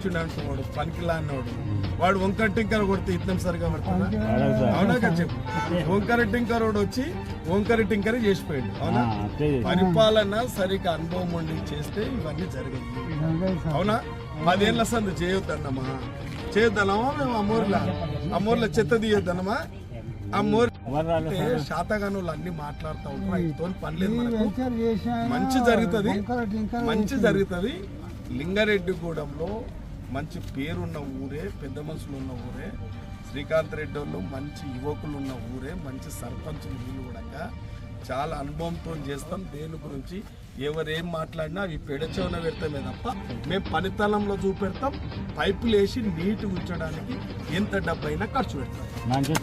వచ్చిండు అంటున్నాడు పనికిలా అన్నవాడు వాడు. వంకర టింకర కొడితే ఇట్లం సరిగా పడుతుందా? అవునా కదా చెప్పు. వంకర టింకర్ వాడు వచ్చి వంకర టింకర చేసిపోయాడు అవునా? పరిపాలన సరిగ్గా అనుభవం ఉండి చేస్తే ఇవన్నీ జరిగాయి అవునా? పదేళ్ళ సంది చేయొద్దన్నమా? చేయొద్దనమా మేము అమ్మూర్ల అమ్మూర్ల చెత్త తీయొద్దనమా అమ్మూర్ శాతగానులు అన్ని మాట్లాడుతూ ఉంటారు ఆయనతో పని లేదు మనకు. మంచి జరుగుతుంది మంచి జరుగుతుంది. లింగారెడ్డిగూడెంలో మంచి పేరున్న ఊరే పెద్ద మనుషులు ఉన్న ఊరే శ్రీకాంత్ రెడ్డి వాళ్ళు మంచి యువకులు ఉన్న ఊరే మంచి సర్పంచులు వీళ్ళు కూడా చాలా అనుభవంతో చేస్తాం. దేని గురించి ఎవరేం మాట్లాడినా అవి పెడచవన పెడతామే తప్ప మేము పనితలంలో చూపెడతాం. పైపులు వేసి నీటి ఉంచడానికి ఎంత డబ్బైనా ఖర్చు పెడతాం. మంచి